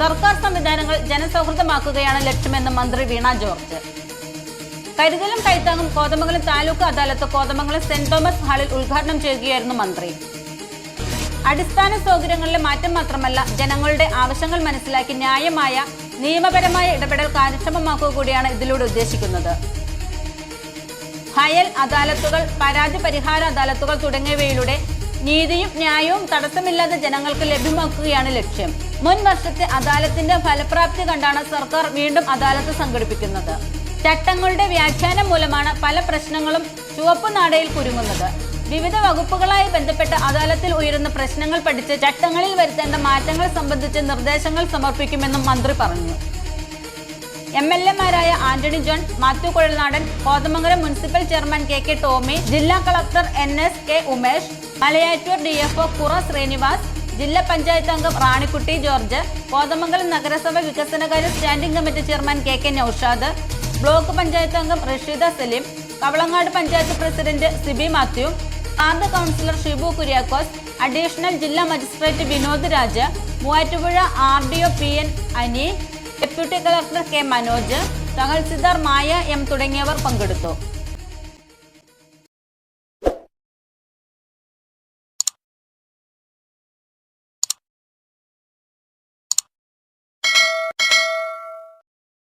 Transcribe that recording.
സംവിധാനങ്ങൾ ജനസൗഹൃദമാക്കുകയാണ് ലക്ഷ്യമെന്ന് മന്ത്രി വീണ ജോർജ്. കരുതലും കൈത്താങ്ങും കോതമംഗലം താലൂക്ക് അദാലത്ത് കോതമംഗലം സെന്റ് തോമസ് ഹാളിൽ ഉദ്ഘാടനം ചെയ്യുകയായിരുന്നു മന്ത്രി. അടിസ്ഥാന സൗകര്യങ്ങളിലെ മാറ്റം മാത്രമല്ല ജനങ്ങളുടെ ആവശ്യങ്ങൾ മനസ്സിലാക്കി ന്യായമായ നിയമപരമായ ഇടപെടൽ കാര്യക്ഷമമാക്കുക കൂടിയാണ് ഇതിലൂടെ ഉദ്ദേശിക്കുന്നത്. ഹയൽ അദാലത്തുകൾ പരാതി പരിഹാര അദാലത്തുകൾ തുടങ്ങിയവയിലൂടെ നീതിയും ന്യായവും തടസ്സമില്ലാതെ ജനങ്ങൾക്ക് ലഭ്യമാക്കുകയാണ് ലക്ഷ്യം. മുൻ വർഷത്തെ അദാലത്തിന്റെ ഫലപ്രാപ്തി കണ്ടാണ് സർക്കാർ വീണ്ടും അദാലത്ത് സംഘടിപ്പിക്കുന്നത്. ചട്ടങ്ങളുടെ വ്യാഖ്യാനം മൂലമാണ് പല പ്രശ്നങ്ങളും ചുവപ്പ് നാടയിൽ കുരുങ്ങുന്നത്. വിവിധ വകുപ്പുകളായി ബന്ധപ്പെട്ട് അദാലത്തിൽ ഉയരുന്ന പ്രശ്നങ്ങൾ പഠിച്ച് ചട്ടങ്ങളിൽ വരുത്തേണ്ട മാറ്റങ്ങൾ സംബന്ധിച്ച് നിർദ്ദേശങ്ങൾ സമർപ്പിക്കുമെന്നും മന്ത്രി പറഞ്ഞു. M L എമാരായ Antony John Mathew Kuzhalnadan Kothamangalam municipal chairman K K Tomy ജില്ലാ collector N S K Umesh Malayattoor D F O കുറ ശ്രീനിവാസ് ജില്ലാ പഞ്ചായത്ത് അംഗം റാണിക്കുട്ടി ജോർജ് കോതമംഗലം നഗരസഭ വികസനകാര്യ standing committee chairman K K Noushad block panchayat അംഗം Rasheeda Saleem Kavalangad panchayat president Siby Mathew ward councillor Shibu Kuriakose additional ജില്ലാ magistrate Vinod Raj Muvattupuzha R D O P N Ani deputy collector K Manoj tahsildar Maya M തുടങ്ങിയവർ പങ്കെടുത്തു.